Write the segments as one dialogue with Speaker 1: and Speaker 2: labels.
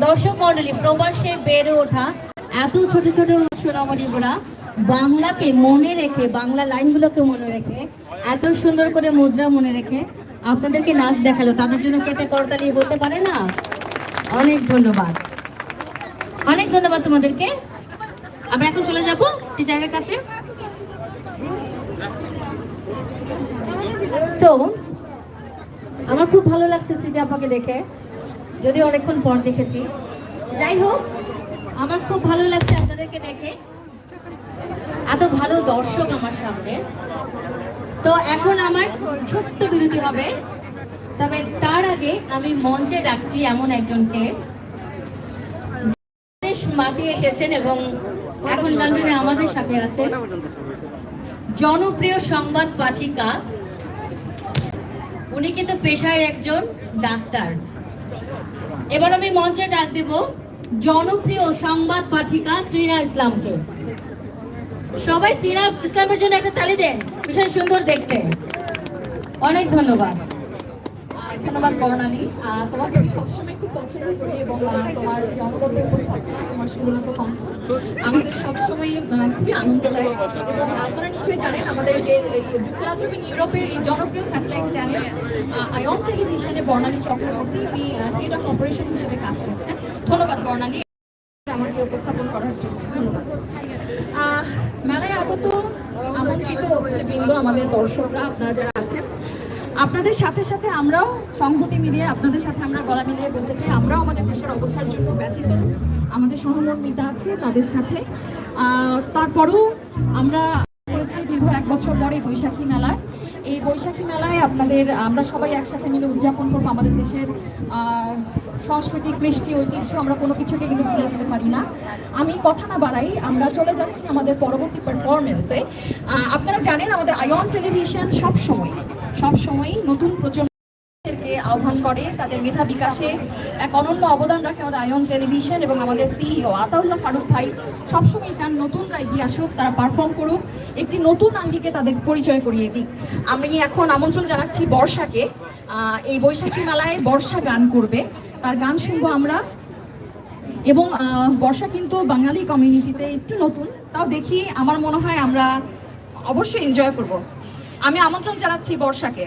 Speaker 1: দর্শক মন্ডলী প্রবাসে বেড়ে ওঠা এত ছোট ছোট সোনামণিগুলা বাংলাকে মনে রেখে, বাংলা লাইনগুলোকে মনে রেখে, এত সুন্দর করে মুদ্রা মনে রেখে আপনাদেরকে নাচ দেখাল। তাদের জন্য কেটে করতালি হতে পারে না? অনেক ধন্যবাদ। অনেক ধন্যবাদ তোমাদেরকে। আমরা এখন চলে যাব টিচারের কাছে। তো, আমার খুব ভালো লাগছে স্মৃতি আপাকে দেখে। যদি অনেকক্ষণ পর দেখেছি। যাই হোক, আমার খুব ভালো লাগছে আপনাদেরকে দেখে। এত ভালো দর্শক আমার সামনে। তো এখন আমার ছোট্ট বিরতি হবে। তবে তার আগে আমি মঞ্চে ডাকছি এমন একজনকে। মাতিয়ে এসেছেন এবং এখন লন্ডনে আমাদের সাথে আছে জনপ্রিয় সংবাদ পাঠিকা। উনি কিন্তু পেশায় একজন ডাক্তার। এবার আমি মঞ্চে ডাক দেব জনপ্রিয় সংবাদ পাঠিকা ত্রিনা ইসলামকে। সবাই ত্রিনা ইসলামের জন্য একটা তালি দেন, ভীষণ সুন্দর দেখতে। অনেক ধন্যবাদ।
Speaker 2: ধন্যবাদ বর্ণালী তোমাকে আমি সবসময় খুব পছন্দ করি এবং তোমার সেই অনবদ্য উপস্থাপনা, তোমার সুরনত কণ্ঠ, আমাদের সবসময় খুবই আনন্দ দেয়। এবং আপনারা নিশ্চয়ই জানেন, আমাদের যে যুক্তরাজ্য এবং ইউরোপের এই জনপ্রিয় স্যাটেলাইট চ্যানেল আয়ন টেলিভিশনে বর্ণালী চক্রবর্তী উনি হেড অফ অপারেশন হিসেবে কাজ করছেন। ধন্যবাদ, বর্ণালী, আমাকে উপস্থাপন করার জন্য। ধন্যবাদ। মেলায় আগত আমন্ত্রিত বৃন্দ আমাদের দর্শকরা, আপনারা যারা আপনাদের সাথে সাথে আমরাও সংহতি মিলিয়ে, আপনাদের সাথে আমরা গলা মিলিয়ে বলতে চাই, আমরাও আমাদের দেশের অবস্থার জন্য ব্যথিত। আমাদের সহমর্মিতা আছে তাদের সাথে। তারপরেও আমরা করেছি দীর্ঘ এক বছর পরে বৈশাখী মেলায়। এই বৈশাখী মেলায় আপনাদের, আমরা সবাই একসাথে মিলে উদযাপন করব আমাদের দেশের সংস্কৃতি কৃষ্টি, ঐতিহ্য, আমরা কোনো কিছুকে কিন্তু ভুলে যেতে পারি না। আমি কথা না বাড়াই, আমরা চলে যাচ্ছি আমাদের পরবর্তী পারফরমেন্সে আপনারা জানেন আমাদের আয়ন টেলিভিশন সব সময় সব সময় নতুন প্রজন্মকে আহ্বান করে, তাদের মেধা বিকাশে এক অনন্য অবদান রাখে আমাদের আয়ন টেলিভিশন এবং আমাদের সিইও আতাউল্লাহ ফারুক ভাই। সবসময় চান নতুনরা এগিয়ে আসুক, তারা পারফর্ম করুক, একটি নতুন আঙ্গিকে তাদের পরিচয় করিয়ে দিক। আমি এখন আমন্ত্রণ জানাচ্ছি বর্ষাকে। এই বৈশাখী মেলায় বর্ষা গান করবে। তার গান শুনব আমরা। এবং বর্ষা কিন্তু বাঙালি কমিউনিটিতে একটু নতুন। তাও দেখি, আমার মনে হয় আমরা অবশ্যই এনজয় করব। আমি আমন্ত্রণ জানাচ্ছি বর্ষাকে।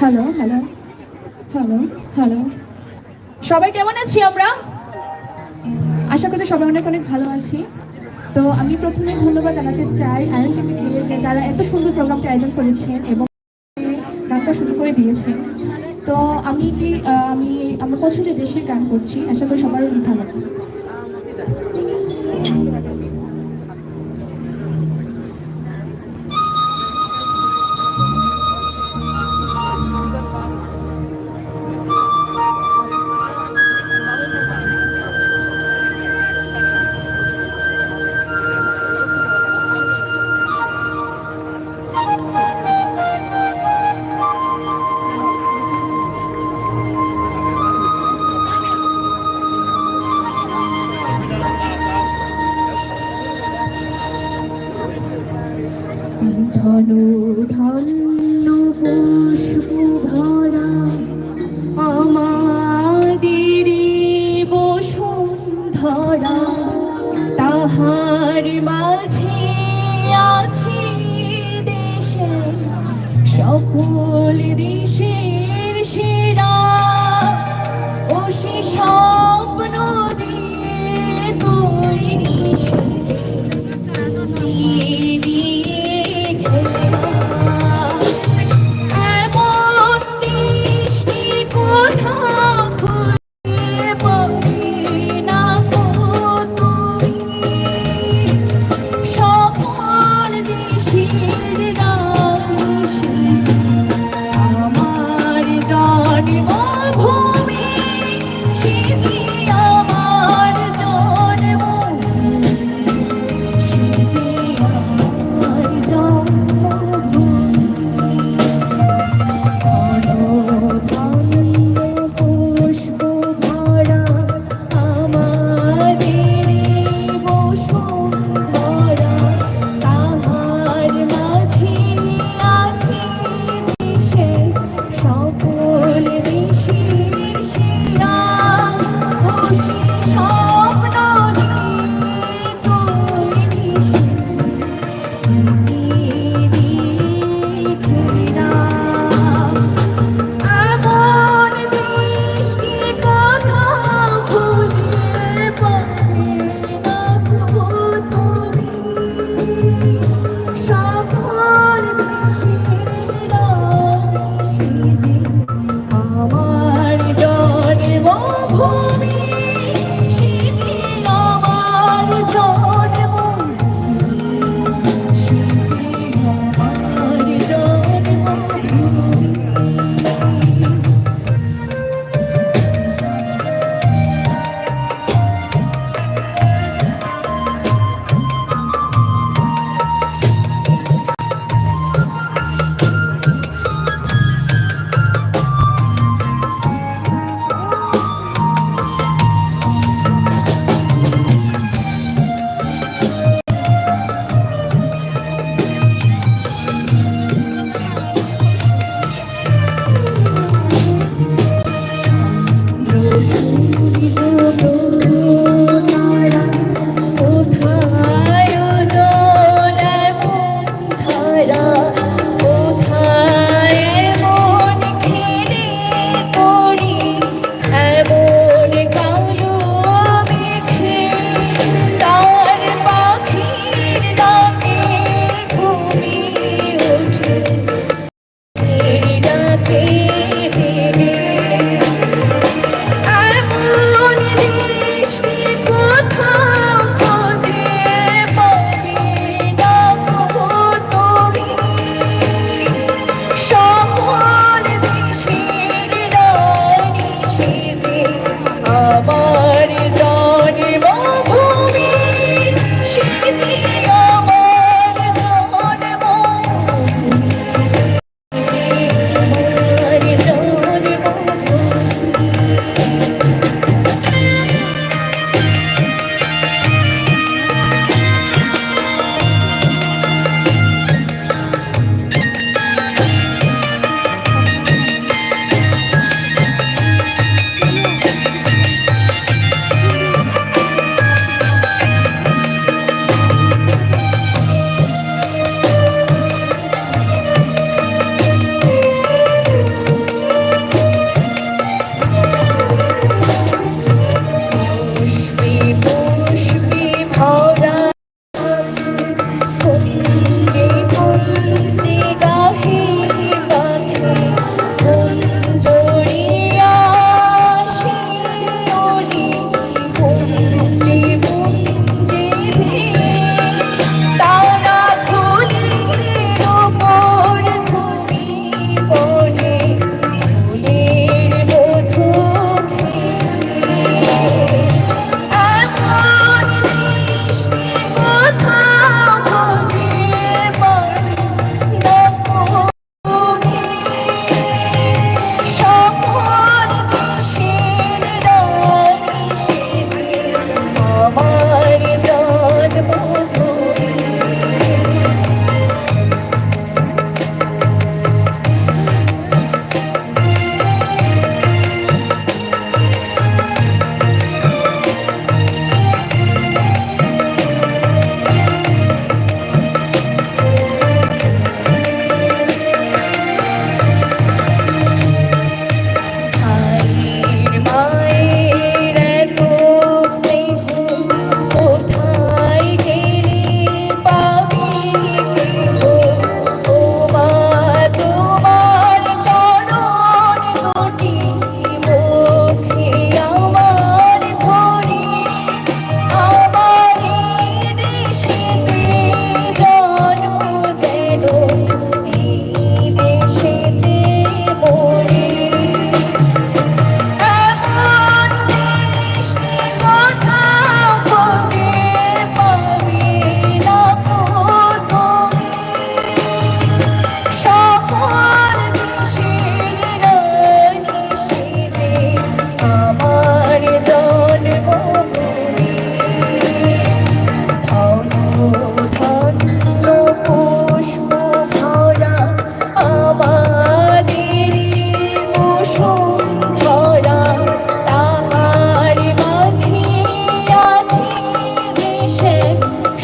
Speaker 3: হ্যালো হ্যালো হ্যালো হ্যালো সবাই কেমন আছি আমরা? আশা করি সবাই অনেক অনেক ভালো আছি। তো আমি প্রথমে ধন্যবাদ জানাতে চাই আয়ন টিভিকে যে তারা এত সুন্দর প্রোগ্রামটা আয়োজন করেছেন এবং গানটা শুরু করে দিয়েছেন। তো আমি কি আমি আমার পছন্দের দেশের গান করছি। আশা করি সবার ভালো সকল দেশের সেরা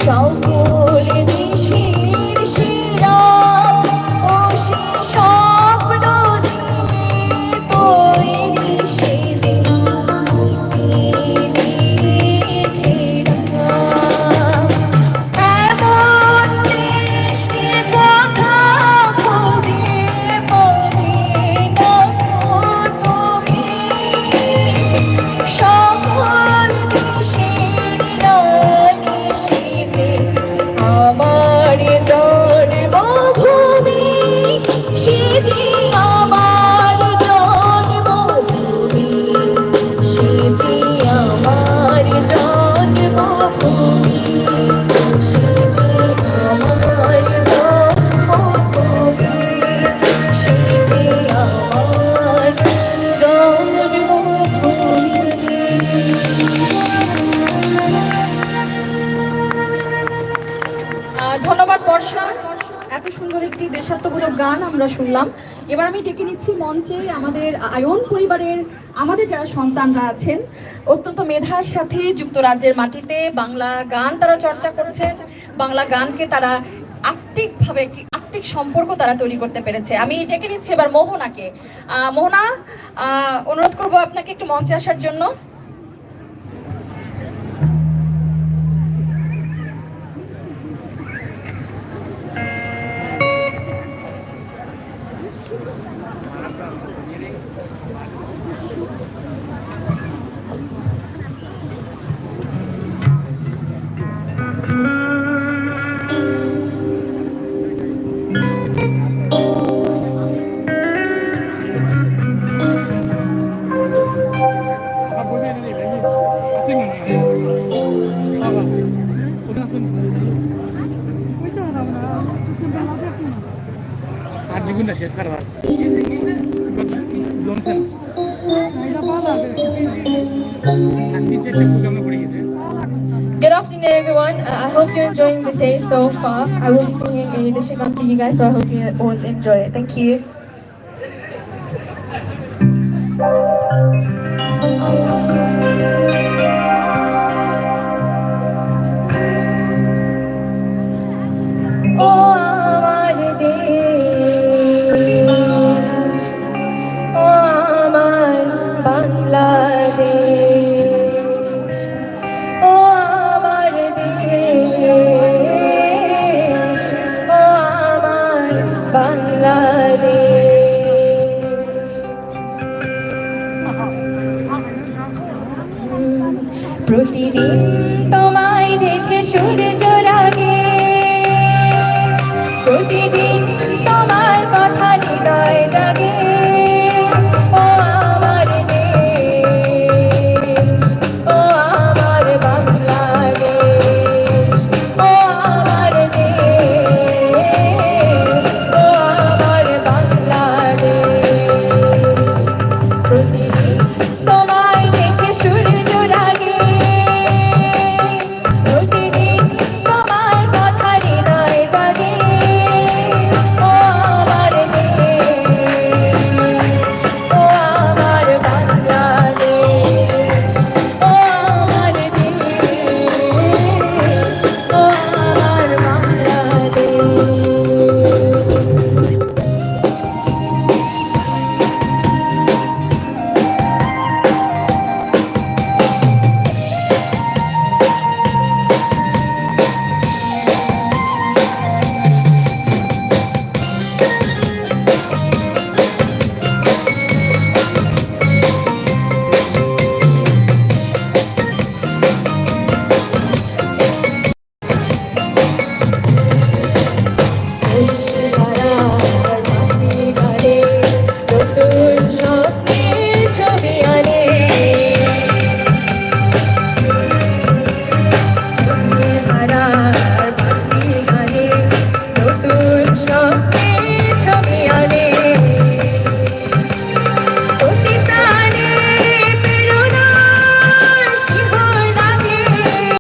Speaker 3: Sổ.
Speaker 2: দেশাত্মবোধক গান আমরা শুনলাম। এবার আমি ডেকে নিচ্ছি মঞ্চে আমাদের আয়ন পরিবারের, আমাদের যারা সন্তানরা আছেন, অত্যন্ত মেধার সাথে যুক্তরাজ্যের মাটিতে বাংলা গান তারা চর্চা করেছেন বাংলা গানকে তারা আত্মিকভাবে একটি আত্মিক সম্পর্ক তারা তৈরি করতে পেরেছে। আমি ডেকে নিচ্ছি এবার মোহনাকে। মোহনা অনুরোধ করব আপনাকে একটু মঞ্চে আসার জন্য।
Speaker 4: দ্বিগুণটা শেষ কারবার জমছে না আর নিচে একটা প্রোগ্রামে পড়ে গেছে
Speaker 3: Good afternoon, everyone. Uh, I hope you're enjoying the day so far. I will be singing a Nishigan for you guys, so I hope you all enjoy it. Thank you.